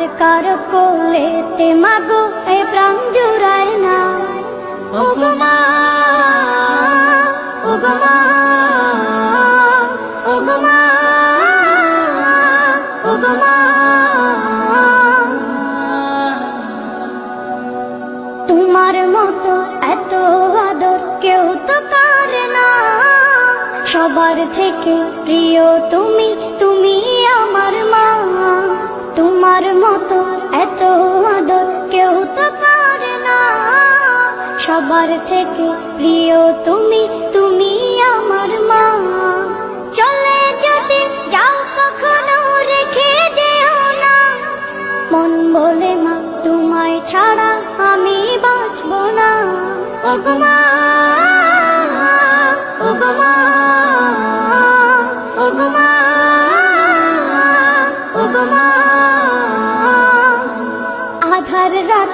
আর কার কোলেতে মাগো, এ প্রাণ জুড়ায় না। ও গো তোমার মতো এত আদর কেউ তো করে না। সবার থেকে প্রিয় তুমি তুমি আমার মা। তোমার মতো এত আদর কেউ তো করে না। সবার থেকে প্রিয় তুমি তুমি আমার মা। চলে যদি যাও কখনো রেখে যেও না। মন বলে মা, তোমায় ছাড়া আমি বাঁচব না। ও গো মা ও গো মা।